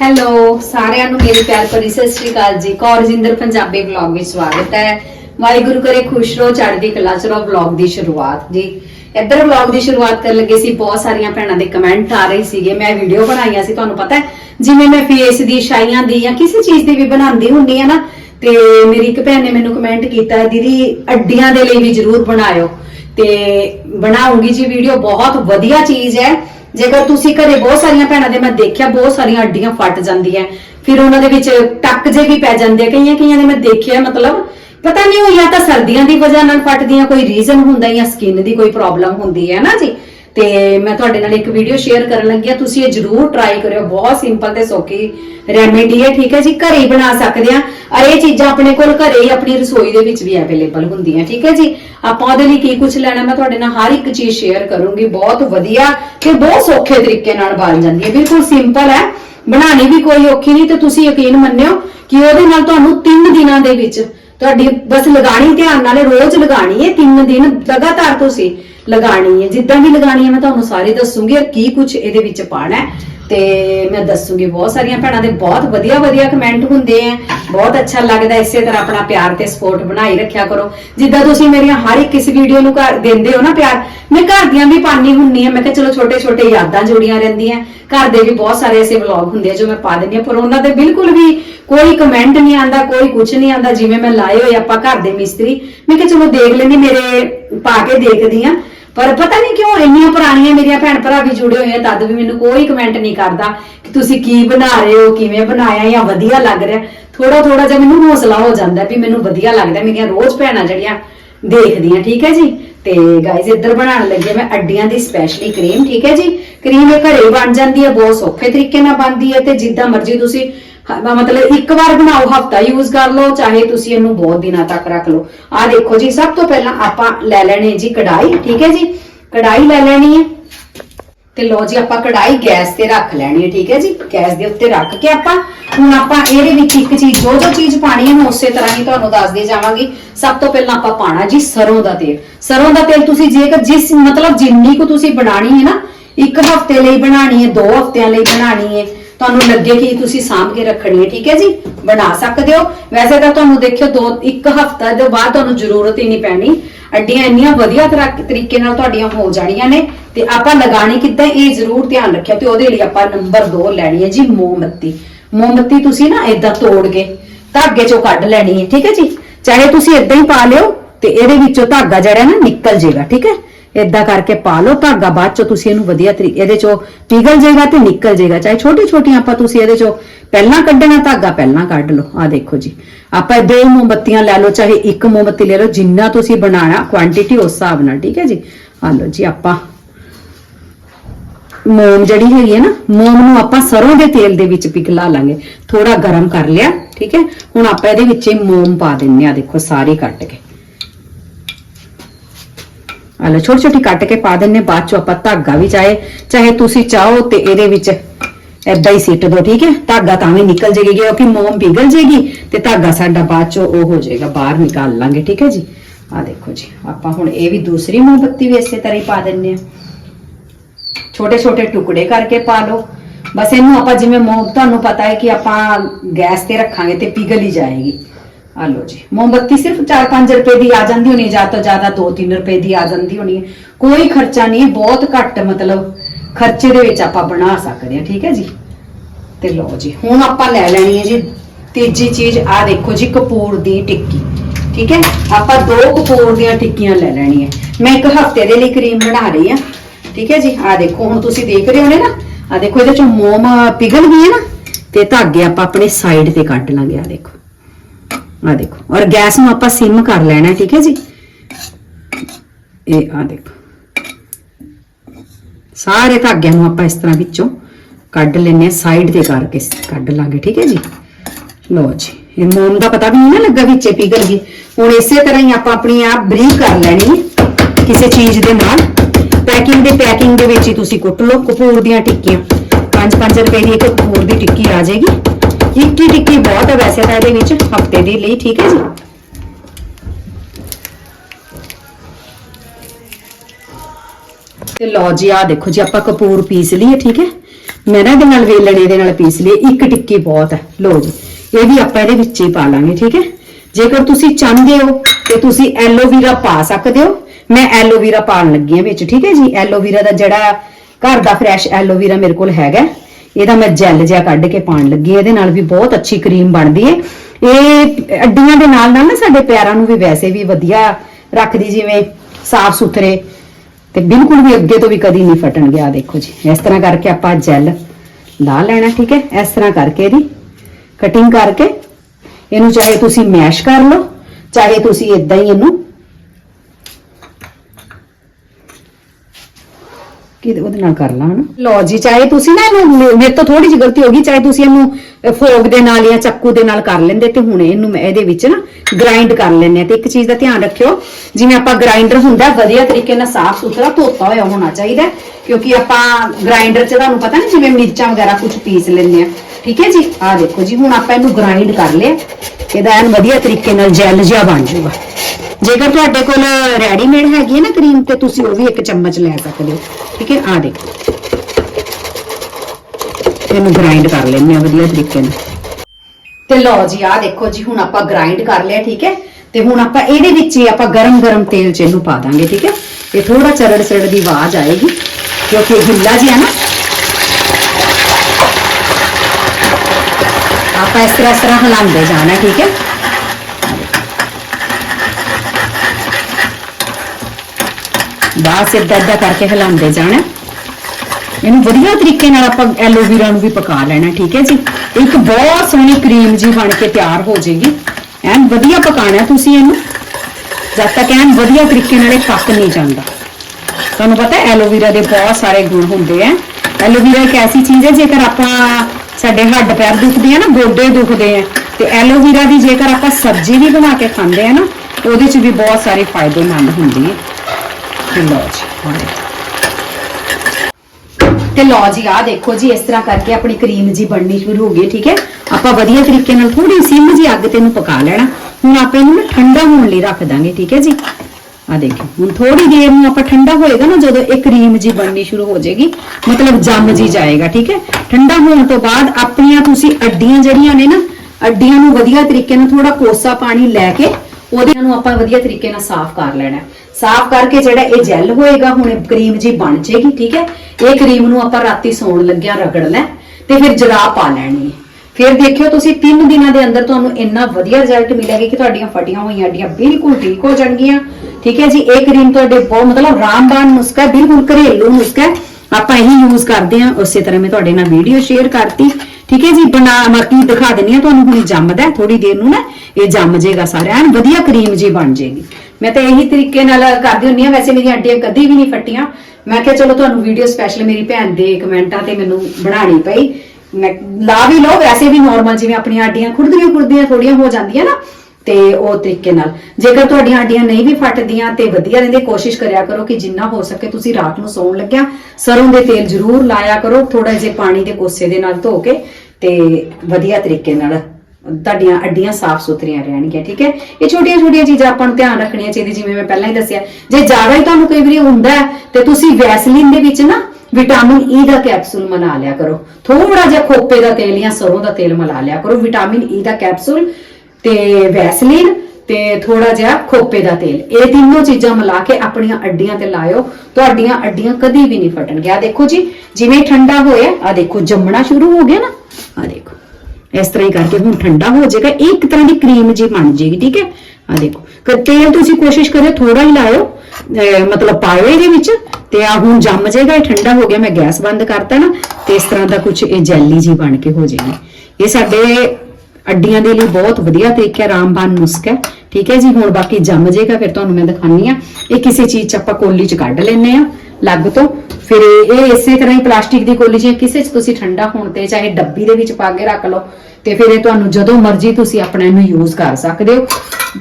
Hello ਸਾਰਿਆਂ ਨੂੰ ਮੇਰੀ ਪਿਆਰ ਭਰੀ ਸਤਿ ਸ਼੍ਰੀ ਅਕਾਲ ਜੀ। ਕੌਰਜਿੰਦਰ ਪੰਜਾਬੀ ਵਲੌਗ ਵਿੱਚ ਸਵਾਗਤ ਹੈ। ਵਾਹਿਗੁਰੂ ਕਰੇ ਖੁਸ਼ ਰਹੋ, ਚੜ੍ਹਦੀ ਕਲਾ ਚ ਰਹੋ ਵਲੌਗ ਦੀ ਸ਼ੁਰੂਆਤ ਜੀ। ਇੱਧਰ ਵਲੌਗ ਦੀ ਸ਼ੁਰੂਆਤ ਕਰਨ ਲੱਗੇ ਸੀ, ਬਹੁਤ ਸਾਰੀਆਂ ਭੈਣਾਂ ਦੇ ਕਮੈਂਟ ਆ ਰਹੇ ਸੀਗੇ। ਮੈਂ ਵੀਡੀਓ ਬਣਾਈਆਂ ਸੀ, ਤੁਹਾਨੂੰ ਪਤਾ ਹੈ, ਜਿਵੇਂ ਮੈਂ ਫੇਸ ਦੀ ਸ਼ਾਈਆਂ ਦੀ ਜਾਂ ਕਿਸੇ ਚੀਜ਼ ਦੀ ਵੀ ਬਣਾਉਂਦੀ ਹੁੰਦੀ ਆ ਨਾ, ਤੇ ਮੇਰੀ ਇੱਕ ਭੈਣ ਨੇ ਮੈਨੂੰ ਕਮੈਂਟ ਕੀਤਾ, ਦੀਦੀ, ਅੱਡੀਆਂ ਦੇ ਲਈ ਵੀ ਜਰੂਰ ਬਣਾਇਓ। ਤੇ ਬਣਾਉਂਗੀ ਜੀ ਵੀਡੀਓ ਬਹੁਤ ਵਧੀਆ ਚੀਜ਼ ਹੈ। ਜੇਕਰ ਤੁਸੀਂ ਘਰੇ ਬਹੁਤ ਸਾਰੀਆਂ ਭੈਣਾਂ ਦੇ ਮੈਂ ਦੇਖਿਆ, ਬਹੁਤ ਸਾਰੀਆਂ ਅੱਡੀਆਂ ਫਟ ਜਾਂਦੀਆਂ। ਫਿਰ ਉਹਨਾਂ ਦੇ ਵਿੱਚ ਟੱਕ ਜੇ ਵੀ ਪੈ ਜਾਂਦੇ ਆ। ਕਈਆਂ ਕਈਆਂ ਦੇ ਮੈਂ ਦੇਖਿਆ, ਮਤਲਬ ਪਤਾ ਨਹੀਂ ਉਹ ਜਾਂ ਤਾਂ ਸਰਦੀਆਂ ਦੀ ਵਜ੍ਹਾ ਨਾਲ ਫਟਦੀਆਂ, ਕੋਈ ਰੀਜ਼ਨ ਹੁੰਦਾ ਜਾਂ ਸਕਿਨ ਦੀ ਕੋਈ ਪ੍ਰੋਬਲਮ ਹੁੰਦੀ ਹੈ ਨਾ ਜੀ? ਤੇ ਮੈਂ ਤੁਹਾਡੇ ਨਾਲ ਇੱਕ ਵੀਡੀਓ ਸ਼ੇਅਰ ਕਰਨ ਲੱਗੀ ਆ। ਤੁਸੀਂ ਇਹ ਜਰੂਰ ਟਰਾਈ ਕਰਿਓ। ਬਹੁਤ ਸਿੰਪਲ ਤੇ ਸੌਖੀ ਰੈਮੇਡੀ ਹੈ, ਠੀਕ ਹੈ ਜੀ? ਘਰੇ ਹੀ ਬਣਾ ਸਕਦੇ ਆ। ਔਰ ਇਹ ਚੀਜ਼ਾਂ ਆਪਣੇ ਕੋਲ ਘਰੇ ਹੀ ਆਪਣੀ ਰਸੋਈ ਦੇ ਵਿੱਚ ਵੀ ਅਵੇਲੇਬਲ ਹੁੰਦੀਆਂ, ਠੀਕ ਹੈ ਜੀ? ਆਪਾਂ ਉਹਦੇ ਲਈ ਕੀ ਕੁਝ ਲੈਣਾ? ਮੈਂ ਤੁਹਾਡੇ ਨਾਲ ਹਰ ਇੱਕ ਚੀਜ਼ ਸ਼ੇਅਰ ਕਰੂੰਗੀ। ਬਹੁਤ ਵਧੀਆ ਤੇ ਬਹੁਤ ਸੌਖੇ ਤਰੀਕੇ ਨਾਲ ਬਣ ਜਾਂਦੀ ਹੈ। ਬਿਲਕੁਲ ਸਿੰਪਲ ਹੈ। ਬਣਾਉਣੀ ਵੀ ਕੋਈ ਔਖੀ ਨਹੀਂ ਤੇ ਤੁਸੀਂ ਯਕੀਨ ਮੰਨਿਓ ਕਿ ਉਹਦੇ ਨਾਲ ਤੁਹਾਨੂੰ 3 ਦਿਨਾਂ ਦੇ ਵਿੱਚ ਤੁਹਾਡੀ ਬਸ ਲਗਾਣੀ ਧਿਆਨ ਨਾਲ, ਰੋਜ਼ ਲਗਾਣੀ ਹੈ 3 ਦਿਨ ਲਗਾਤਾਰ ਤੁਸੀਂ ਲਗਾਣੀ ਹੈ। ਜਿੱਦਾਂ ਵੀ ਲਗਾਣੀ ਹੈ, ਮੈਂ ਤੁਹਾਨੂੰ ਸਾਰੇ ਦੱਸੂਗੀ ਔਰ ਕੀ ਕੁਝ ਇਹਦੇ ਵਿੱਚ ਪਾਣਾ ਹੈ। ਤੇ ਮੈਂ ਦੱਸੂਗੀ, ਬਹੁਤ ਸਾਰੀਆਂ ਭੈਣਾਂ ਦੇ ਬਹੁਤ ਵਧੀਆ ਵਧੀਆ ਕਮੈਂਟ ਹੁੰਦੇ ਆ। ਬਹੁਤ ਅੱਛਾ ਲੱਗਦਾ ਇਸੇ ਤਰ੍ਹਾਂ ਆਪਣਾ ਪਿਆਰ ਤੇ ਸਪੋਰਟ ਬਣਾਈ ਰੱਖਿਆ ਕਰੋ। ਜਿੱਦਾਂ ਤੁਸੀਂ ਮੇਰੀਆਂ ਹਰ ਇੱਕ ਇਸ ਵੀਡੀਓ ਨੂੰ ਘਰ ਦਿੰਦੇ ਹੋ ਨਾ ਪਿਆਰ, ਮੈਂ ਘਰ ਦੀਆਂ ਵੀ ਪਾਣੀ ਹੁੰਨੀ ਆ ਮੈਂ ਕਿਹਾ ਚਲੋ ਛੋਟੇ ਛੋਟੇ ਯਾਦਾਂ ਜੁੜੀਆਂ ਰਹਿੰਦੀਆਂ। ਘਰ ਦੇ ਵੀ ਬਹੁਤ ਸਾਰੇ ਐਸੇ ਵਲੌਗ ਹੁੰਦੇ ਆ ਜੋ ਮੈਂ ਪਾ ਦਿੰਦੀ ਆ ਪਰ ਉਹਨਾਂ ਦੇ ਬਿਲਕੁਲ ਵੀ ਕੋਈ ਕਮੈਂਟ ਨਹੀਂ ਆਂਦਾ ਕੋਈ ਕੁਝ ਨਹੀਂ ਆਂਦਾ ਜਿਵੇਂ ਮੈਂ ਲਾਏ ਹੋਏ ਆਪਾਂ ਘਰ ਦੇ ਮਿਸਤਰੀ, ਮੈਂ ਕਿਹਾ ਚਲੋ ਦੇਖ ਲੈਂਦੀ ਮੇਰੇ ਪਾ ਕੇ ਦੇਖਦੀ ਆ ਪਰ ਪਤਾ ਨਹੀਂ ਕਿਉਂ ਇੰਨੀਆਂ ਪੁਰਾਣੀਆਂ ਮੇਰੀਆਂ ਭੈਣ ਭਰਾ ਵੀ ਜੁੜੇ ਹੋਏ ਆ, ਤਦ ਵੀ ਮੈਨੂੰ ਕੋਈ ਕਮੈਂਟ ਨਹੀਂ ਕਰਦਾ ਕਿ ਤੁਸੀਂ ਕੀ ਬਣਾ ਰਹੇ ਹੋ, ਕਿਵੇਂ ਬਣਾਇਆ ਜਾਂ ਵਧੀਆ ਲੱਗ ਰਿਹਾ। ਥੋੜਾ ਥੋੜਾ ਜਿਹਾ ਮੈਨੂੰ ਹੌਸਲਾ ਹੋ ਜਾਂਦਾ ਵੀ ਮੈਨੂੰ ਵਧੀਆ ਲੱਗਦਾ, ਮੇਰੀਆਂ ਰੋਜ਼ ਭੈਣਾਂ ਜਿਹੜੀਆਂ ਦੇਖਦੀਆਂ, ਠੀਕ ਹੈ ਜੀ? ਤੇ ਗਾਇਜ਼ ਇੱਧਰ ਬਣਾਉਣ ਲੱਗੇ ਮੈਂ ਅੱਡੀਆਂ ਦੀ ਸਪੈਸ਼ਲੀ ਕਰੀਮ ਠੀਕ ਹੈ ਜੀ? ਕਰੀਮ ਇਹ ਘਰੇ ਬਣ ਜਾਂਦੀ ਹੈ, ਬਹੁਤ ਸੌਖੇ ਤਰੀਕੇ ਨਾਲ ਬਣਦੀ ਹੈ ਤੇ ਜਿੱਦਾਂ ਮਰਜ਼ੀ ਤੁਸੀਂ ਹ- ਮਤਲਬ ਇੱਕ ਵਾਰ ਬਣਾਓ ਹਫਤਾ ਯੂਜ਼ ਕਰ ਲਓ, ਚਾਹੇ ਤੁਸੀਂ ਇਹਨੂੰ ਬਹੁਤ ਦਿਨਾਂ ਤੱਕ ਰੱਖ ਲਓ। ਆਹ ਦੇਖੋ ਜੀ, ਸਭ ਤੋਂ ਪਹਿਲਾਂ ਆਪਾਂ ਲੈ ਲੈਣੇ ਜੀ ਕੜਾਈ ਠੀਕ ਹੈ ਜੀ? ਕੜਾਈ ਲੈ ਲੈਣੀ ਹੈ। ਤੇ ਲੋ ਜੀ, ਆਪਾਂ ਕੜਾਈ ਗੈਸ ਤੇ ਰੱਖ ਲੈਣੀ ਹੈ, ਠੀਕ ਹੈ ਜੀ? ਗੈਸ ਦੇ ਉੱਤੇ ਰੱਖ ਕੇ ਆਪਾਂ, ਹੁਣ ਆਪਾਂ ਇਹਦੇ ਵਿੱਚ ਇੱਕ ਚੀਜ਼, ਜੋ ਜੋ ਚੀਜ਼ ਪਾਣੀ ਹੈ, ਮੈਂ ਉਸੇ ਤਰ੍ਹਾਂ ਹੀ ਤੁਹਾਨੂੰ ਦੱਸਦੇ ਜਾਵਾਂਗੀ। ਸਭ ਤੋਂ ਪਹਿਲਾਂ ਆਪਾਂ ਪਾਣਾ ਜੀ ਸਰੋਂ ਦਾ ਤੇਲ। ਸਰੋਂ ਦਾ ਤੇਲ ਤੁਸੀਂ ਜੇਕਰ ਜਿਸ, ਮਤਲਬ ਜਿੰਨੀ ਕੁ ਤੁਸੀਂ ਬਣਾਣੀ ਹੈ ਨਾ, ਇੱਕ ਹਫ਼ਤੇ ਲਈ ਬਣਾਣੀ ਹੈ, ਦੋ ਹਫ਼ਤਿਆਂ ਲਈ ਬਣਾਣੀ ਹੈ ਤੁਹਾਨੂੰ ਲੱਗੇ ਕਿ ਤੁਸੀਂ ਸਾਂਭ ਕੇ ਰੱਖਣੀ ਹੈ, ਠੀਕ ਹੈ ਜੀ? ਬਣਾ ਸਕਦੇ ਹੋ। ਵੈਸੇ ਤਾਂ ਤੁਹਾਨੂੰ ਦੇਖਿਓ, ਦੋ, ਇੱਕ ਹਫ਼ਤਾ ਦੇ ਬਾਅਦ ਤੁਹਾਨੂੰ ਜ਼ਰੂਰਤ ਹੀ ਨਹੀਂ ਪੈਣੀ। ਅੱਡੀਆਂ ਇੰਨੀਆਂ ਵਧੀਆ ਤਰ੍ਹਾਂ ਤਰੀਕੇ ਨਾਲ ਤੁਹਾਡੀਆਂ ਹੋ ਜਾਣੀਆਂ ਨੇ ਤੇ ਆਪਾਂ ਲਗਾਣੀ ਕਿੱਦਾਂ, ਇਹ ਜ਼ਰੂਰ ਧਿਆਨ ਰੱਖਿਓ ਤੇ ਉਹਦੇ ਲਈ ਆਪਾਂ ਨੰਬਰ 2 ਲੈਣੀ ਹੈ ਜੀ, ਮੋਮਬੱਤੀ। ਮੋਮਬੱਤੀ ਤੁਸੀਂ ਨਾ ਇਦਾਂ ਤੋੜ ਕੇ ਧਾਗੇ ਚੋਂ ਕੱਢ ਲੈਣੀ ਹੈ, ਠੀਕ ਹੈ ਜੀ? ਚਾਹੇ ਤੁਸੀਂ ਇਦਾਂ ਹੀ ਪਾ ਲਿਓ ਤੇ ਇਹਦੇ ਵਿੱਚੋਂ ਧਾਗਾ ਜਿਹੜਾ ਨਾ ਨਿਕਲ ਜਾਏਗਾ ਠੀਕ ਹੈ? ਇਦਾਂ ਕਰਕੇ ਪਾ ਲਓ ਧਾਗਾ, ਬਾਅਦ ਚੋਂ ਤੁਸੀਂ ਇਹਨੂੰ ਵਧੀਆ ਤਰੀਕੇ ਇਹਦੇ ਚੋਂ ਪਿਘਲ ਜਾਏਗਾ ਤੇ ਨਿਕਲ ਜਾਏਗਾ ਚਾਹੇ ਛੋਟੀ ਛੋਟੀਆਂ ਆਪਾਂ ਤੁਸੀਂ ਇਹਦੇ ਚੋਂ ਪਹਿਲਾਂ ਕੱਢਣਾ ਧਾਗਾ, ਪਹਿਲਾਂ ਕੱਢ ਲਓ। ਆ ਦੇਖੋ ਜੀ। ਆਪਾਂ ਦੋ ਮੋਮਬੱਤੀਆਂ ਲੈ ਲਓ, ਚਾਹੇ ਇੱਕ ਮੋਮਬੱਤੀ ਲੈ ਲਓ, ਜਿੰਨਾ ਤੁਸੀਂ ਬਣਾਣਾ ਕੁਆਂਟੀਟੀ ਉਸ ਹਿਸਾਬ ਨਾਲ, ਠੀਕ ਹੈ ਜੀ? ਆ ਲਓ ਜੀ ਆਪਾਂ। ਮੋਮ ਜਿਹੜੀ ਹੈਗੀ ਹੈ ਨਾ, ਮੋਮ ਨੂੰ ਆਪਾਂ ਸਰੋਂ ਦੇ ਤੇਲ ਦੇ ਵਿੱਚ ਪਿਘਲਾ ਲਾਂਗੇ। ਥੋੜਾ ਗਰਮ ਕਰ ਲਿਆ, ਠੀਕ ਹੈ? ਹੁਣ ਆਪਾਂ ਇਹਦੇ ਵਿੱਚ ਮੋਮ ਪਾ ਦਿੰਨੇ ਆ, ਦੇਖੋ, ਸਾਰੀ ਕੱਟ ਕੇ। ਆ ਲਓ, ਛੋਟੀ ਛੋਟੀ ਕੱਟ ਕੇ ਪਾ ਦਿੰਨੇ ਬਾਅਦ ਚੋਂ ਆਪਾਂ ਧਾਗਾ ਵੀ ਚਾਹੇ ਚਾਹੇ ਤੁਸੀਂ ਚਾਹੋ ਤੇ ਇਹਦੇ ਵਿੱਚ ਏਦਾਂ ਹੀ ਸਿੱਟ ਦੋ ਠੀਕ ਹੈ? ਧਾਗਾ ਤਾਂ ਵੀ ਨਿਕਲ ਜਾਏਗੀ ਕਿਉਂਕਿ ਮੋਮ ਪਿਘਲ ਜਾਏਗੀ ਤੇ ਧਾਗਾ ਸਾਡਾ ਬਾਅਦ ਚੋਂ ਉਹ ਹੋ ਜਾਏਗਾ ਬਾਹਰ ਨਿਕਾਲ ਲਾਂਗੇ, ਠੀਕ ਹੈ ਜੀ? ਆ ਦੇਖੋ ਜੀ, ਆਪਾਂ ਹੁਣ ਇਹ ਵੀ ਦੂਸਰੀ ਮੋਮਬੱਤੀ ਵੀ ਇਸੇ ਤਰ੍ਹਾਂ ਹੀ ਪਾ ਦਿੰਨੇ ਆ ਛੋਟੇ ਛੋਟੇ ਟੁਕੜੇ ਕਰਕੇ ਪਾ ਲਓ। ਬਸ ਇਹਨੂੰ ਆਪਾਂ ਜਿਵੇਂ ਮੋਮ, ਤੁਹਾਨੂੰ ਪਤਾ ਹੈ ਕਿ ਆਪਾਂ ਗੈਸ ਤੇ ਰੱਖਾਂਗੇ ਤੇ ਪਿਘਲ ਹੀ ਜਾਏਗੀ। ਆ ਲਓ ਜੀ। ਮੋਮਬੱਤੀ ਸਿਰਫ 4-5 ਰੁਪਏ ਦੀ ਆ ਜਾਂਦੀ ਹੋਣੀ ਜ਼ਿਆਦਾ ਤੋਂ ਜ਼ਿਆਦਾ 2-3 ਰੁਪਏ ਦੀ ਆ ਜਾਂਦੀ ਹੋਣੀ ਹੈ। ਕੋਈ ਖਰਚਾ ਨਹੀਂ ਬਹੁਤ ਘੱਟ ਮਤਲਬ ਖਰਚੇ ਦੇ ਵਿੱਚ ਆਪਾਂ ਬਣਾ ਸਕਦੇ ਹਾਂ, ਠੀਕ ਹੈ ਜੀ? ਤੇ ਲਓ ਜੀ, ਹੁਣ ਆਪਾਂ ਲੈ ਲੈਣੀ ਹੈ ਜੀ ਤੀਜੀ ਚੀਜ਼ ਆ ਦੇਖੋ ਜੀ, ਕਪੂਰ ਦੀ ਟਿੱਕੀ, ਠੀਕ ਹੈ? ਆਪਾਂ ਦੋ ਕਪੂਰ ਦੀਆਂ ਟਿੱਕੀਆਂ ਲੈ ਲੈਣੀਆਂ ਮੈਂ ਇੱਕ ਹਫ਼ਤੇ ਦੇ ਲਈ ਕਰੀਮ ਬਣਾ ਰਹੀ ਹਾਂ, ਠੀਕ ਹੈ ਜੀ? ਆ ਦੇਖੋ, ਹੁਣ ਤੁਸੀਂ ਦੇਖ ਰਹੇ ਹੋ ਨੇ ਨਾ ਆ ਦੇਖੋ ਇਹਦੇ ਚੋਂ ਮੋਮ ਪਿਘਲ ਗਈ ਹੈ ਨਾ, ਤੇ ਧਾਗੇ ਆਪਾਂ ਆਪਣੇ ਸਾਈਡ ਤੇ ਕੱਢ ਲਾਂਗੇ ਆ ਦੇਖੋ। ਆ ਦੇਖੋ। ਔਰ ਗੈਸ ਨੂੰ ਆਪਾਂ ਸਿਮ ਕਰ ਲੈਣਾ, ਠੀਕ ਹੈ ਜੀ? ਇਹ ਆ ਦੇਖੋ। ਸਾਰੇ ਧਾਗਿਆਂ ਨੂੰ ਆਪਾਂ ਇਸ ਤਰ੍ਹਾਂ ਵਿੱਚੋਂ ਕੱਢ ਲੈਨੇ ਸਾਈਡ ਤੇ ਕਰਕੇ ਕੱਢ ਲਾਂਗੇ, ਠੀਕ ਹੈ ਜੀ? ਲਓ ਜੀ, ਇਹ ਮੋਮ ਦਾ ਪਤਾ ਵੀ ਨਹੀਂ ਨਾ ਲੱਗਾ ਵਿੱਚੇ ਪਿਘਲ ਗਈ। ਹੁਣ ਇਸੇ ਤਰ੍ਹਾਂ ਹੀ ਆਪਾਂ ਆਪਣੀ ਆਪ ਬਰੀਕ ਕਰ ਲੈਣੀ ਕਿਸੇ ਚੀਜ਼ ਦੇ ਨਾਲ। ਪੈਕਿੰਗ ਦੇ ਪੈਕਿੰਗ ਦੇ ਵਿੱਚ ਹੀ ਤੁਸੀਂ ਕੁੱਟ ਲਓ, ਕਪੂਰ ਦੀਆਂ ਟਿੱਕੀਆਂ। 5-5 ਰੁਪਏ ਦੀ ਇੱਕ ਕਪੂਰ ਦੀ ਟਿੱਕੀ ਆ ਜਾਏਗੀ। ਇੱਕ ਹੀ ਟਿੱਕੀ ਬਹੁਤ ਹੈ ਵੈਸੇ ਤਾਂ ਇਹਦੇ ਵਿੱਚ, ਹਫ਼ਤੇ ਦੇ ਲਈ, ਠੀਕ ਹੈ ਜੀ? ਤੇ ਲਓ ਜੀ ਆ ਦੇਖੋ ਜੀ, ਆਪਾਂ ਕਪੂਰ ਪੀਸ ਲਈਏ, ਠੀਕ ਹੈ? ਮੈਂ ਨਾ ਇਹਦੇ ਨਾਲ, ਵੇਲਣੇ ਦੇ ਨਾਲ ਪੀਸ ਲਈਏ, ਇੱਕ ਟਿੱਕੀ ਬਹੁਤ ਹੈ। ਲੋ ਜੀ, ਇਹ ਵੀ ਆਪਾਂ ਇਹਦੇ ਵਿੱਚ ਹੀ ਪਾ ਲਾਂਗੇ, ਠੀਕ ਹੈ? ਜੇਕਰ ਤੁਸੀਂ ਚਾਹੁੰਦੇ ਹੋ ਤੇ ਤੁਸੀਂ ਐਲੋਵੀਰਾ ਪਾ ਸਕਦੇ ਹੋ, ਮੈਂ ਐਲੋਵੀਰਾ ਪਾਉਣ ਲੱਗੀ ਹਾਂ ਵਿੱਚ, ਠੀਕ ਹੈ ਜੀ? ਐਲੋਵੀਰਾ ਦਾ ਜਿਹੜਾ ਘਰ ਦਾ ਫਰੈਸ਼ ਐਲੋਵੀਰਾ ਮੇਰੇ ਕੋਲ ਹੈਗਾ ਇਹਦਾ ਮੈਂ ਜੈਲ ਜਿਹਾ ਕੱਢ ਕੇ ਪਾਉਣ ਲੱਗੀ ਇਹਦੇ ਨਾਲ ਵੀ ਬਹੁਤ ਅੱਛੀ ਕਰੀਮ ਬਣਦੀ ਹੈ। ਇਹ ਅੱਡੀਆਂ ਦੇ ਨਾਲ ਨਾਲ ਨਾ ਸਾਡੇ ਪਿਆਰਾਂ ਨੂੰ ਵੀ ਵੈਸੇ ਵੀ ਵਧੀਆ ਰੱਖਦੀ, ਜਿਵੇਂ ਸਾਫ਼ ਸੁਥਰੇ। ਤੇ ਬਿਲਕੁਲ ਵੀ ਅੱਗੇ ਤੋਂ ਵੀ ਕਦੀ ਨਹੀਂ ਫਟਣ ਗਿਆ ਦੇਖੋ ਜੀ। ਇਸ ਤਰ੍ਹਾਂ ਕਰਕੇ ਆਪਾਂ ਜੈਲ ਲਾ ਲੈਣਾ, ਠੀਕ ਹੈ? ਇਸ ਤਰ੍ਹਾਂ ਕਰਕੇ ਇਹਦੀ ਕਟਿੰਗ ਕਰਕੇ। ਇਹਨੂੰ ਚਾਹੇ ਤੁਸੀਂ ਮੈਸ਼ ਕਰ ਲਓ, ਚਾਹੇ ਤੁਸੀਂ ਇਦਾਂ ਹੀ ਇਹਨੂੰ ਕਿਹਦੇ ਉਹਦੇ ਨਾਲ ਕਰ ਲਾ ਹਨਾ? ਲਓ ਜੀ ਚਾਹੇ ਤੁਸੀਂ ਨਾ ਇਹਨੂੰ ਮੇ- ਮੇਰੇ ਤੋਂ ਥੋੜੀ ਜਿਹੀ ਗਲਤੀ ਹੋ ਗਈ ਚਾਹੇ ਤੁਸੀਂ ਇਹਨੂੰ ਫੋਗ ਦੇ ਨਾਲ ਜਾਂ ਚੱਕੂ ਦੇ ਨਾਲ ਕਰ ਲੈਂਦੇ ਤੇ ਹੁਣ ਇਹਨੂੰ ਮੈਂ ਇਹਦੇ ਵਿੱਚ ਨਾ ਗ੍ਰਾਈਂਡ ਕਰ ਲੈਣੇ ਤੇ ਇੱਕ ਚੀਜ਼ ਦਾ ਧਿਆਨ ਰੱਖਿਓ ਜਿਵੇਂ ਆਪਾਂ ਗ੍ਰਾਈਂਡਰ ਹੁੰਦਾ ਵਧੀਆ ਤਰੀਕੇ ਨਾਲ ਸਾਫ਼ ਸੁਥਰਾ ਧੋਤਾ ਹੋਇਆ ਹੋਣਾ ਚਾਹੀਦਾ ਹੈ, ਕਿਉਂਕਿ ਆਪਾਂ ਗ੍ਰਾਈਂਡਰ 'ਚ ਤੁਹਾਨੂੰ ਪਤਾ ਨਾ ਜਿਵੇਂ ਮਿਰਚਾਂ ਵਗੈਰਾ ਕੁਝ ਪੀਸ ਲੈਂਦੇ ਆ ਠੀਕ ਹੈ ਜੀ? ਆਹ ਦੇਖੋ ਜੀ ਹੁਣ ਆਪਾਂ ਇਹਨੂੰ ਗ੍ਰਾਈਂਡ ਕਰ ਲਿਆ। ਇਹਦਾ ਐਨ ਵਧੀਆ ਤਰੀਕੇ ਨਾਲ ਜੈਲ ਜਿਹਾ ਬਣ ਜਾਊਗਾ। ਜੇਕਰ ਤੁਹਾਡੇ ਕੋਲ ਰੈਡੀਮੇਡ ਹੈਗੀ ਹੈ ਨਾ ਕਰੀਮ, ਤੇ ਤੁਸੀਂ ਉਹ ਵੀ ਇੱਕ ਚਮਚ ਲੈ ਸਕਦੇ ਹੋ। ਠੀਕ ਹੈ? ਆ ਦੇਖੋ। ਇਹਨੂੰ ਗ੍ਰਾਈਂਡ ਕਰ ਲੈਂਦੇ ਆ ਵਧੀਆ ਤਰੀਕੇ ਨਾਲ। ਤੇ ਲਓ ਜੀ ਆ ਦੇਖੋ ਜੀ, ਹੁਣ ਆਪਾਂ ਗ੍ਰਾਈਂਡ ਕਰ ਲਿਆ, ਠੀਕ ਹੈ? ਤੇ ਹੁਣ ਆਪਾਂ ਇਹਦੇ ਵਿੱਚ ਹੀ ਆਪਾਂ ਗਰਮ-ਗਰਮ ਤੇਲ ਚ ਇਹਨੂੰ ਪਾ ਦਾਂਗੇ, ਠੀਕ ਹੈ? ਇਹ ਥੋੜਾ ਚਰੜ ਚਰੜ ਦੀ ਆਵਾਜ਼ ਆਏਗੀ, ਕਿਉਂਕਿ ਗਿੱਲਾ ਹਿੱਲਾ ਜਿਹਾ ਨਾ। ਆਪਾਂ ਇਸ ਤਰ੍ਹਾਂ ਇਸ ਤਰ੍ਹਾਂ ਹਿਲਾਉਂਦੇ ਜਾਣਾ, ਠੀਕ ਹੈ? ਬਾਸ ਇੱਦਾਂ ਇੱਦਾਂ ਕਰਕੇ ਹਿਲਾਉਂਦੇ ਜਾਣਾ। ਇਹਨੂੰ ਵਧੀਆ ਤਰੀਕੇ ਨਾਲ ਆਪਾਂ ਐਲੋਵੀਰਾ ਨੂੰ ਵੀ ਪਕਾ ਲੈਣਾ, ਠੀਕ ਹੈ ਜੀ? ਇੱਕ ਬਹੁਤ ਸੋਹਣੀ ਕਰੀਮ ਜੀ ਬਣ ਕੇ ਤਿਆਰ ਹੋ ਜਾਏਗੀ। ਐਨ ਵਧੀਆ ਪਕਾਣਾ ਤੁਸੀਂ ਇਹਨੂੰ। ਜਦ ਤੱਕ ਐਨ ਵਧੀਆ ਤਰੀਕੇ ਨਾਲ ਇਹ ਪੱਕ ਨਹੀਂ ਜਾਂਦਾ। ਤੁਹਾਨੂੰ ਪਤਾ ਐਲੋਵੀਰਾ ਦੇ ਬਹੁਤ ਸਾਰੇ ਗੁਣ ਹੁੰਦੇ ਆ। ਐਲੋਵੀਰਾ ਇੱਕ ਐਸੀ ਚੀਜ਼ ਹੈ, ਜੇਕਰ ਆਪਾਂ ਸਾਡੇ ਹੱਡ ਪੈਰ ਦੁਖਦੇ ਆ ਨਾ, ਗੋਡੇ ਦੁਖਦੇ ਆ, ਤੇ ਐਲੋਵੀਰਾ ਦੀ ਜੇਕਰ ਆਪਾਂ ਸਬਜ਼ੀ ਵੀ ਬਣਾ ਕੇ ਖਾਂਦੇ ਆ ਨਾ, ਉਹਦੇ 'ਚ ਵੀ ਬਹੁਤ ਸਾਰੇ ਫਾਇਦੇਮੰਦ ਹੁੰਦੀ ਹੈ ਤੇ ਲਓ ਜੀ ਹੁਣ ਤੇ ਲਓ ਜੀ ਆ ਦੇਖੋ ਜੀ, ਇਸ ਤਰ੍ਹਾਂ ਕਰਕੇ ਆਪਣੀ ਕਰੀਮ ਜੀ ਬਣਨੀ ਸ਼ੁਰੂ ਹੋ ਗਈ, ਠੀਕ ਹੈ? ਆਪਾਂ ਵਧੀਆ ਤਰੀਕੇ ਨਾਲ ਥੋੜੀ ਸਿਮ ਜੀ ਅੱਗ ਤੇ ਨੂੰ ਪਕਾ ਲੈਣਾ। ਹੁਣ ਆਪਾਂ ਇਹਨੂੰ ਠੰਡਾ ਹੋਣ ਲਈ ਰੱਖ ਦਾਂਗੇ, ਠੀਕ ਹੈ ਜੀ? ਆ ਦੇਖੋ, ਹੁਣ ਥੋੜੀ ਦੇਰ ਨੂੰ ਆਪਾਂ ਠੰਡਾ ਹੋਏਗਾ ਨਾ, ਜਦੋਂ ਇਹ ਕਰੀਮ ਜੀ ਬਣਨੀ ਸ਼ੁਰੂ ਹੋ ਜਾਏਗੀ, ਮਤਲਬ ਜੰਮ ਜੀ ਜਾਏਗਾ, ਠੀਕ ਹੈ? ਠੰਡਾ ਹੋਣ ਤੋਂ ਬਾਅਦ ਆਪਣੀਆਂ ਤੁਸੀਂ ਅੱਡੀਆਂ ਜਿਹੜੀਆਂ ਨੇ ਨਾ, ਅੱਡੀਆਂ ਨੂੰ ਵਧੀਆ ਤਰੀਕੇ ਨਾਲ ਥੋੜਾ ਕੋਸਾ ਪਾਣੀ ਲੈ ਕੇ ਉਹਦੇ ਨੂੰ ਆਪਾਂ ਵਧੀਆ ਤਰੀਕੇ ਨਾਲ ਸਾਫ਼ ਕਰ ਲੈਣਾ। ਸਾਫ਼ ਕਰਕੇ ਜਿਹੜਾ ਇਹ ਜੈਲ ਹੋਏਗਾ ਹੁਣ ਇਹ ਕਰੀਮ ਜੀ ਬਣ ਜਾਏਗੀ ਠੀਕ ਹੈ? ਇਹ ਕਰੀਮ ਨੂੰ ਆਪਾਂ ਰਾਤੀ ਸੌਣ ਲੱਗਿਆ ਰਗੜ ਲੈ ਤੇ ਫਿਰ ਜਰਾ ਪਾ ਲੈਣੀ ਹੈ। ਫਿਰ ਦੇਖਿਓ ਤੁਸੀਂ 3 ਦਿਨਾਂ ਦੇ ਅੰਦਰ ਤੁਹਾਨੂੰ ਇੰਨਾ ਵਧੀਆ ਰਿਜ਼ਲਟ ਮਿਲੇਗਾ ਕਿ ਤੁਹਾਡੀਆਂ ਫਟੀਆਂ ਹੋਈਆਂ ਅੱਡੀਆਂ ਬਿਲਕੁਲ ਠੀਕ ਹੋ ਜਾਣਗੀਆਂ। ਠੀਕ ਹੈ ਜੀ? ਇਹ ਕਰੀਮ ਤੁਹਾਡੇ ਬਹੁਤ ਮਤਲਬ ਰਾਮਬਾਨ ਨੁਸਖਾ ਹੈ, ਬਿਲਕੁਲ ਘਰੇਲੂ ਨੁਸਖਾ ਹੈ। ਆਪਾਂ ਇਹੀ ਯੂਜ਼ ਕਰਦੇ ਹਾਂ। ਉਸੇ ਤਰ੍ਹਾਂ ਮੈਂ ਤੁਹਾਡੇ ਨਾਲ ਵੀਡੀਓ ਸ਼ੇਅਰ ਕਰਤੀ। ਠੀਕ ਹੈ ਜੀ, ਬਣਾ ਬਾਕੀ ਦਿਖਾ ਦਿੰਨੀ ਆ ਤੁਹਾਨੂੰ, ਹੁਣ ਜੰਮਦਾ ਥੋੜੀ ਦੇਰ ਨੂੰ ਨਾ, ਇਹ ਜੰਮ ਜਾਏਗਾ ਸਾਰਾ, ਐਨ ਵਧੀਆ ਕਰੀਮ ਜੀ ਬਣ ਜਾਏਗੀ ਮੈਂ ਤਾਂ ਇਹੀ ਤਰੀਕੇ ਨਾਲ ਕਰਦੀ ਹੁੰਨੀ ਆ ਵੈਸੇ ਮੇਰੀਆਂ ਅੱਡੀਆਂ ਕਦੀ ਵੀ ਨਹੀਂ ਫਟੀਆਂ। ਮੈਂ ਕਿਹਾ ਚਲੋ ਤੁਹਾਨੂੰ ਵੀਡੀਓ ਸਪੈਸ਼ਲ ਮੇਰੀ ਭੈਣ ਦੇ ਕਮੈਂਟਾਂ ਤੇ ਮੈਨੂੰ ਬਣਾਣੀ ਪਈ। ਮੈਂ, ਲਾ ਵੀ ਲਓ, ਵੈਸੇ ਵੀ ਨਾਰਮਲ ਜਿਵੇਂ ਆਪਣੀਆਂ ਅੱਡੀਆਂ ਖੁਰਦੀਆਂ ਖੁਰਦੀਆਂ ਥੋੜੀਆਂ ਹੋ ਜਾਂਦੀਆਂ ਨਾ ਤੇ ਉਹ ਤਰੀਕੇ ਨਾਲ। ਜੇਕਰ ਤੁਹਾਡੀਆਂ ਹੱਡੀਆਂ ਨਹੀਂ ਵੀ ਫਟਦੀਆਂ ਤੇ ਵਧੀਆ ਰਹਿੰਦੇ ਕੋਸ਼ਿਸ਼ ਕਰਿਆ ਕਰੋ ਕਿ ਜਿੰਨਾ ਹੋ ਸਕੇ ਤੁਸੀਂ ਰਾਤ ਨੂੰ ਸੌਣ ਲੱਗਿਆ। ਸਰੋਂ ਦੇ ਤੇਲ ਜ਼ਰੂਰ ਲਾਇਆ ਕਰੋ ਥੋੜਾ ਜਿਹਾ ਪਾਣੀ ਦੇ ਕੋਸੇ ਦੇ ਨਾਲ ਧੋ ਕੇ ਤੇ ਵਧੀਆ ਤਰੀਕੇ ਨਾਲ ਤੁਹਾਡੀਆਂ ਅੱਡੀਆਂ ਸਾਫ਼ ਸੁਥਰੀਆਂ ਰਹਿਣਗੀਆਂ ਠੀਕ ਹੈ? ਇਹ ਛੋਟੀਆਂ ਛੋਟੀਆਂ ਚੀਜ਼ਾਂ ਆਪਾਂ ਨੂੰ ਧਿਆਨ ਰੱਖਣੀਆਂ ਚਾਹੀਦੀਆਂ ਜਿਵੇਂ ਮੈਂ ਪਹਿਲਾਂ ਹੀ ਦੱਸਿਆ। ਜੇ ਜ਼ਿਆਦਾ ਹੀ ਤੁਹਾਨੂੰ ਕਈ ਵਾਰੀ ਹੁੰਦਾ ਹੈ, ਤੇ ਤੁਸੀਂ ਵੈਸਲੀਨ ਦੇ ਵਿੱਚ ਨਾ ਵਿਟਾਮਿਨ ਈ ਦਾ ਕੈਪਸੂਲ ਬਣਾ ਲਿਆ ਕਰੋ। ਥੋੜਾ ਜਿਹਾ ਖੋਪੇ ਦਾ ਤੇਲ ਜਾਂ ਸਰੋਂ ਦਾ ਤੇਲ ਮਿਲਾ ਲਿਆ ਕਰੋ ਵਿਟਾਮਿਨ ਈ ਦਾ ਕੈਪਸੂਲ ਤੇ ਵੈਸਲੀਨ ਤੇ ਥੋੜਾ ਜਿਹਾ ਖੋਪੇ ਦਾ ਤੇਲ। ਇਹ ਤਿੰਨੋਂ ਚੀਜ਼ਾਂ ਮਿਲਾ ਕੇ ਆਪਣੀਆਂ ਅੱਡੀਆਂ ਤੇ ਲਾਇਓ। ਤੁਹਾਡੀਆਂ ਅੱਡੀਆਂ ਕਦੀ ਵੀ ਨਹੀਂ ਫਟਣਗੀਆਂ। ਆ ਦੇਖੋ ਜੀ, ਜਿਵੇਂ ਠੰਡਾ ਹੋਇਆ ਆ ਦੇਖੋ, ਜੰਮਣਾ ਸ਼ੁਰੂ ਹੋ ਗਿਆ ਨਾ। ਆ ਦੇਖੋ, ਇਸ ਤਰ੍ਹਾਂ ਹੀ ਕਰਕੇ ਹੁਣ ਠੰਡਾ ਹੋ ਜਾਏਗਾ। ਇਹ ਇੱਕ ਤਰ੍ਹਾਂ ਦੀ ਕਰੀਮ ਜੀ ਬਣ ਜਾਏਗੀ, ਠੀਕ ਹੈ? ਆ ਦੇਖੋ ਕ ਤੇਲ ਤੁਸੀਂ ਕੋਸ਼ਿਸ਼ ਕਰਿਓ ਥੋੜਾ ਹੀ ਲਾਇਓ, ਅਹ, ਮਤਲਬ ਪਾਇਓ ਇਹਦੇ ਵਿੱਚ, ਤੇ ਆ ਹੁਣ ਜੰਮ ਜਾਏਗਾ, ਇਹ ਠੰਡਾ ਹੋ ਗਿਆ, ਮੈਂ ਗੈਸ ਬੰਦ ਕਰਤਾ ਨਾ, ਤੇ ਇਸ ਤਰ੍ਹਾਂ ਦਾ ਕੁਝ ਇਹ ਜੈਲੀ ਜੀ ਬਣ ਕੇ ਹੋ ਜਾਏਗੀ। ਇਹ ਸਾਡੇ ਅੱਡੀਆਂ ਦੇ ਲਈ ਬਹੁਤ ਵਧੀਆ ਤਰੀਕਾ ਹੈ ਰਾਮਬਾਨ ਨੁਸਖਾ ਹੈ। ਠੀਕ ਹੈ ਜੀ ਹੁਣ ਬਾਕੀ ਜੰਮ ਜਾਏਗਾ ਫਿਰ ਤੁਹਾਨੂੰ ਮੈਂ ਦਿਖਾਨੀ ਆ ਇਹ ਕਿਸੇ ਚੀਜ਼ ਚ ਆਪਾਂ ਕੋਲੀ ਚ ਕੱਢ ਲੈਨੇ ਆ ਲੱਗ ਤੋਂ। ਫਿਰ ਇਹ ਇਸੇ ਤਰ੍ਹਾਂ ਹੀ ਪਲਾਸਟਿਕ ਦੀ ਕੋਲੀ ਚ ਕਿਸੇ ਚ ਤੁਸੀਂ ਠੰਡਾ ਹੋਣ ਤੇ ਚਾਹੇ ਡੱਬੀ ਦੇ ਵਿੱਚ ਪਾ ਕੇ ਰੱਖ ਲਓ ਤੇ ਫਿਰ ਇਹ ਤੁਹਾਨੂੰ ਜਦੋਂ ਮਰਜ਼ੀ ਤੁਸੀਂ ਆਪਣਾ ਇਹਨੂੰ ਯੂਜ਼ ਕਰ ਸਕਦੇ ਹੋ।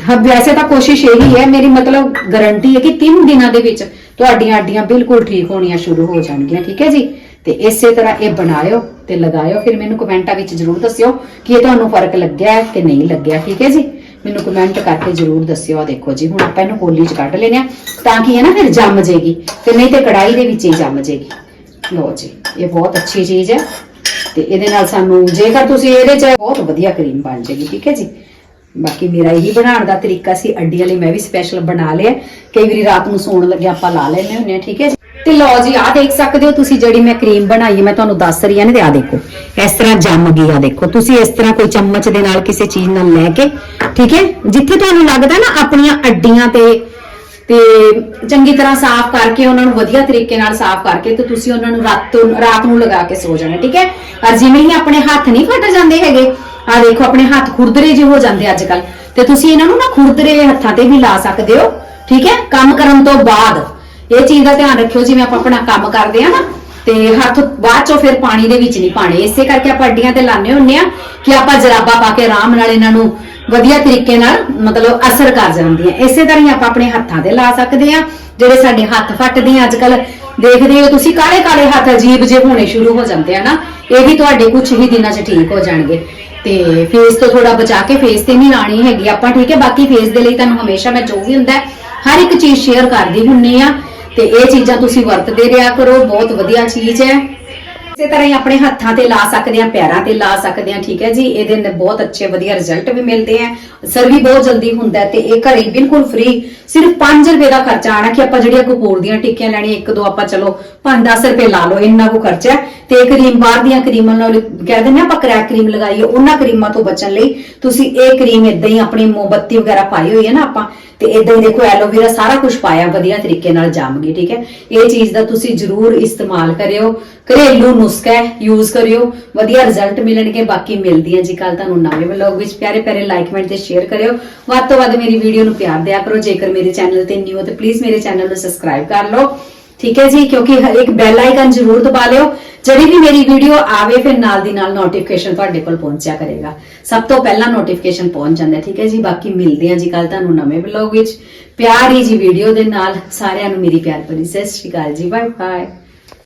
ਹਾਂ, ਵੈਸੇ ਤਾਂ ਕੋਸ਼ਿਸ਼ ਇਹੀ ਹੈ ਮੇਰੀ ਮਤਲਬ ਗਾਰੰਟੀ ਹੈ ਕਿ 3 ਦਿਨਾਂ ਦੇ ਵਿੱਚ ਤੁਹਾਡੀਆਂ ਅੱਡੀਆਂ ਬਿਲਕੁਲ ਠੀਕ ਹੋਣੀਆਂ ਸ਼ੁਰੂ ਹੋ ਜਾਣਗੀਆਂ ਠੀਕ ਹੈ ਜੀ। ਤੇ ਇਸੇ ਤਰ੍ਹਾਂ ਇਹ ਬਣਾਇਓ ਤੇ ਲਗਾਇਓ। ਫਿਰ ਮੈਨੂੰ ਕਮੈਂਟਾਂ ਵਿੱਚ ਜਰੂਰ ਦੱਸਿਓ ਕਿ ਇਹ ਤੁਹਾਨੂੰ ਫ਼ਰਕ ਲੱਗਿਆ ਹੈ ਕਿ ਨਹੀਂ ਲੱਗਿਆ, ਠੀਕ ਹੈ ਜੀ? ਮੈਨੂੰ ਕਮੈਂਟ ਕਰਕੇ ਜਰੂਰ ਦੱਸਿਓ। ਆ ਦੇਖੋ ਜੀ, ਹੁਣ ਆਪਾਂ ਇਹਨੂੰ ਕੋਲੀ 'ਚ ਕੱਢ ਲੈਨੇ ਆ ਤਾਂ ਕਿ ਇਹ ਨਾ, ਫਿਰ ਜੰਮ ਜੇਗੀ। ਤੇ ਨਹੀਂ ਤੇ ਕੜਾਈ ਦੇ ਵਿੱਚ ਹੀ ਜੰਮ ਜੇਗੀ। ਲਓ ਜੀ, ਇਹ ਬਹੁਤ ਅੱਛੀ ਚੀਜ਼ ਹੈ ਤੇ ਇਹਦੇ ਨਾਲ ਸਾਨੂੰ ਜੇਕਰ ਤੁਸੀਂ ਇਹਦੇ ਚ ਬਹੁਤ ਵਧੀਆ ਕਰੀਮ ਬਣ ਜਾਏਗੀ ਠੀਕ ਹੈ ਜੀ? ਬਾਕੀ ਮੇਰਾ ਇਹੀ ਬਣਾਉਣ ਦਾ ਤਰੀਕਾ ਸੀ ਅੱਡੀਆਂ ਲਈ ਮੈਂ ਵੀ ਸਪੈਸ਼ਲ ਬਣਾ ਲਿਆ। ਕਈ ਵਾਰੀ ਰਾਤ ਨੂੰ ਸੌਣ ਲੱਗਿਆ ਆਪਾਂ ਲਾ ਲੈਂਦੇ ਹੁੰਦੇ ਆ ਠੀਕ ਹੈ ਜੀ? ਤੇ ਲਓ ਜੀ, ਆਹ ਦੇਖ ਸਕਦੇ ਹੋ ਤੁਸੀਂ ਜਿਹੜੀ ਮੈਂ ਕਰੀਮ ਬਣਾਈ ਹੈ ਮੈਂ ਤੁਹਾਨੂੰ ਦੱਸ ਰਹੀ ਹਾਂ ਨਾ ਤੇ ਆਹ ਦੇਖੋ, ਇਸ ਤਰ੍ਹਾਂ ਜੰਮ ਗਈ ਆ, ਦੇਖੋ, ਤੁਸੀਂ ਇਸ ਤਰ੍ਹਾਂ ਕੋਈ ਚਮਚ ਦੇ ਨਾਲ ਕਿਸੇ ਚੀਜ਼ ਨਾਲ ਲੈ ਕੇ, ਠੀਕ ਹੈ, ਜਿੱਥੇ ਤੁਹਾਨੂੰ ਲੱਗਦਾ ਨਾ ਆਪਣੀਆਂ ਅੱਡੀਆਂ ਤੇ ਤੇ ਚੰਗੀ ਤਰ੍ਹਾਂ ਸਾਫ਼ ਕਰਕੇ, ਉਹਨਾਂ ਨੂੰ ਵਧੀਆ ਤਰੀਕੇ ਨਾਲ ਸਾਫ਼ ਕਰਕੇ ਤੇ ਤੁਸੀਂ ਉਹਨਾਂ ਨੂੰ ਰਾਤ ਤੋਂ ਰਾਤ ਨੂੰ ਲਗਾ ਕੇ ਸੋ ਜਾਣਾ, ਠੀਕ ਹੈ? ਪਰ ਜਿਵੇਂ ਹੀ ਆਪਣੇ ਹੱਥ ਨਹੀਂ ਫਟ ਜਾਂਦੇ ਹੈਗੇ ਆ ਦੇਖੋ, ਆਪਣੇ ਹੱਥ ਖੁਰਦਰੇ ਜਿਹੇ ਹੋ ਜਾਂਦੇ ਅੱਜ ਕੱਲ ਤੇ ਤੁਸੀਂ ਇਹਨਾਂ ਨੂੰ ਨਾ ਖੁਰਦਰੇ ਹੱਥਾਂ ਤੇ ਵੀ ਲਾ ਸਕਦੇ ਹੋ, ਠੀਕ ਹੈ? ਕੰਮ ਕਰਨ ਤੋਂ ਬਾਅਦ ਇਹ ਚੀਜ਼ ਦਾ ਧਿਆਨ ਰੱਖਿਓ, ਜਿਵੇਂ ਆਪਾਂ ਆਪਣਾ ਕੰਮ ਕਰਦੇ ਆ ਨਾ, ਤੇ ਹੱਥ ਬਾਅਦ ਚੋਂ ਫਿਰ ਪਾਣੀ ਦੇ ਵਿੱਚ ਨਹੀਂ ਪਾਣੇ ਇਸੇ ਕਰਕੇ ਆਪਾਂ ਅੱਡੀਆਂ ਤੇ ਲਾਣੇ ਹੁੰਨੇ ਆ ਕਿ ਆਪਾਂ ਜਰਾਬਾ ਪਾ ਕੇ ਆਰਾਮ ਨਾਲ ਇਹਨਾਂ ਨੂੰ ਵਧੀਆ ਤਰੀਕੇ ਨਾਲ ਮਤਲਬ ਅਸਰ ਕਰ ਜਾਂਦੀਆਂ। ਇਸੇ ਤਰ੍ਹਾਂ ਹੀ ਆਪਾਂ ਆਪਣੇ ਹੱਥਾਂ ਤੇ ਲਾ ਸਕਦੇ ਆ, ਜਿਹੜੇ ਸਾਡੇ ਹੱਥ ਫੱਟਦੇ ਆ ਅੱਜ ਕੱਲ ਦੇਖਦੇ ਹੋ ਤੁਸੀਂ ਕਾਲੇ ਕਾਲੇ ਹੱਥ ਅਜੀਬ ਜਿਹੇ ਹੋਣੇ ਸ਼ੁਰੂ ਹੋ ਜਾਂਦੇ ਆ ਨਾ, ਇਹ ਵੀ ਤੁਹਾਡੇ ਕੁਝ ਹੀ ਦਿਨਾਂ 'ਚ ਠੀਕ ਹੋ ਜਾਣਗੇ। ਤੇ ਫੇਸ ਤੋਂ ਥੋੜਾ ਬਚਾ ਕੇ ਫੇਸ ਤੇ ਨਹੀਂ ਲਾਣੀ ਹੈਗੀ। ਆਪਾਂ ਠੀਕ ਹੈ, ਬਾਕੀ ਫੇਸ ਦੇ ਲਈ ਤੁਹਾਨੂੰ ਹਮੇਸ਼ਾ ਮੈਂ ਜੋ ਵੀ ਹੁੰਦਾ, ਹਰ ਇੱਕ ਚੀਜ਼ ਸ਼ੇਅਰ ਕਰਦੀ ਹੁੰਨੀ ਆ। ਤੇ ਇਹ ਚੀਜ਼ਾਂ ਤੁਸੀਂ ਵਰਤਦੇ ਰਿਹਾ ਕਰੋ ਬਹੁਤ ਵਧੀਆ ਚੀਜ਼ ਹੈ। ਇਸੇ ਤਰ੍ਹਾਂ ਹੀ ਆਪਣੇ ਹੱਥਾਂ ਤੇ ਲਾ ਸਕਦੇ ਆ ਪੈਰਾਂ ਤੇ ਲਾ ਸਕਦੇ ਆ ਠੀਕ ਹੈ ਜੀ? ਇਹਦੇ ਨਾਲ ਬਹੁਤ ਅੱਛੇ ਵਧੀਆ ਰਿਜ਼ਲਟ ਵੀ ਮਿਲਦੇ ਆ। ਅਸਰ ਵੀ ਬਹੁਤ ਜਲਦੀ ਹੁੰਦਾ ਤੇ ਇਹ ਘਰੇ ਬਿਲਕੁਲ ਫ੍ਰੀ ਸਿਰਫ 5 ਰੁਪਏ ਦਾ ਖਰਚਾ ਆਣਾ ਕਿ ਆਪਾਂ ਜਿਹੜੀਆਂ ਕਪੂਰ ਦੀਆਂ ਟਿੱਕੀਆਂ ਲੈਣੀਆਂ, ਇੱਕ ਦੋ ਆਪਾਂ ਚਲੋ 5-10 ਰੁਪਏ ਲਾ ਲਓ, ਇੰਨਾ ਕੋ ਖਰਚਾ ਤੇ ਇਹ ਕਰੀਮ ਬਾਹਰ ਦੀਆਂ ਕਰੀਮਾਂ ਨਾਲ ਕਹਿ ਦਿੰਦੇ ਆ ਆਪਾਂ ਕਰੈਕ ਕਰੀਮ ਲਗਾਈਏ, ਉਹਨਾਂ ਕਰੀਮਾਂ ਤੋਂ ਬਚਣ ਲਈ ਤੁਸੀਂ ਇਹ ਕਰੀਮ ਇਦਾਂ ਹੀ ਆਪਣੀ ਮੋਮਬੱਤੀ ਵਗੈਰਾ ਪਾਈ ਹੋਈ ਹੈ ਨਾ ਆਪਾਂ, ਤੇ ਇਦਾਂ ਹੀ ਦੇਖੋ ਐਲੋਵੇਰਾ ਸਾਰਾ ਕੁਝ ਪਾਇਆ, ਵਧੀਆ ਤਰੀਕੇ ਨਾਲ ਜੰਮ ਗਈ, ਠੀਕ ਹੈ। ਇਹ ਚੀਜ਼ ਦਾ ਤੁਸੀਂ ਜ਼ਰੂਰ ਇਸਤੇਮਾਲ ਕਰਿਓ। ਘਰੇਲੂ ਨੁਸਖਾ ਯੂਜ਼ ਕਰਿਓ, ਵਧੀਆ ਰਿਜ਼ਲਟ ਮਿਲਣਗੇ, ਬਾਕੀ ਮਿਲਦੀ ਹੈ ਜੀ ਕੱਲ ਤੁਹਾਨੂੰ ਨਵੇਂ ਵਲੌਗ ਵਿੱਚ। ਪਿਆਰੇ ਪਿਆਰੇ ਲਾਈਕ ਕਮੈਂਟ ਤੇ ਸ਼ੇਅਰ ਕਰਿਓ। ਵੱਧ ਤੋਂ ਵੱਧ ਮੇਰੀ ਵੀਡੀਓ ਨੂੰ ਪਿਆਰ ਦਿਆ ਕਰੋ। ਜੇਕਰ ਮੇਰੇ ਚੈਨਲ ਤੇ ਨਿਊ ਹੋ ਤੇ ਪਲੀਜ਼ ਮੇਰੇ ਚੈਨਲ ਨੂੰ ਸਬਸਕ੍ਰਾਈਬ ਕਰ ਲਓ। ਠੀਕ ਹੈ ਜੀ? ਕਿਉਂਕਿ ਇੱਕ ਬੈਲ ਆਈਕਨ ਜ਼ਰੂਰ ਦਬਾ ਲਿਓ। ਜਿਹੜੀ ਵੀ ਮੇਰੀ ਵੀਡੀਓ ਆਵੇ, ਫਿਰ ਨਾਲ ਦੀ ਨਾਲ ਨੋਟੀਫਿਕੇਸ਼ਨ ਤੁਹਾਡੇ ਕੋਲ ਪਹੁੰਚਿਆ ਕਰੇਗਾ। ਸਭ ਤੋਂ ਪਹਿਲਾਂ ਨੋਟੀਫਿਕੇਸ਼ਨ ਪਹੁੰਚ ਜਾਂਦਾ, ਠੀਕ ਹੈ ਜੀ? ਬਾਕੀ ਮਿਲਦੇ ਹਾਂ ਜੀ ਕੱਲ ਤੁਹਾਨੂੰ ਨਵੇਂ ਵਲੌਗ ਵਿੱਚ। ਪਿਆਰੀ ਜੀ ਵੀਡੀਓ ਦੇ ਨਾਲ ਸਾਰਿਆਂ ਨੂੰ ਮੇਰੀ ਪਿਆਰ ਭਰੀ ਸਤਿ ਸ਼੍ਰੀ ਅਕਾਲ ਜੀ। Bye bye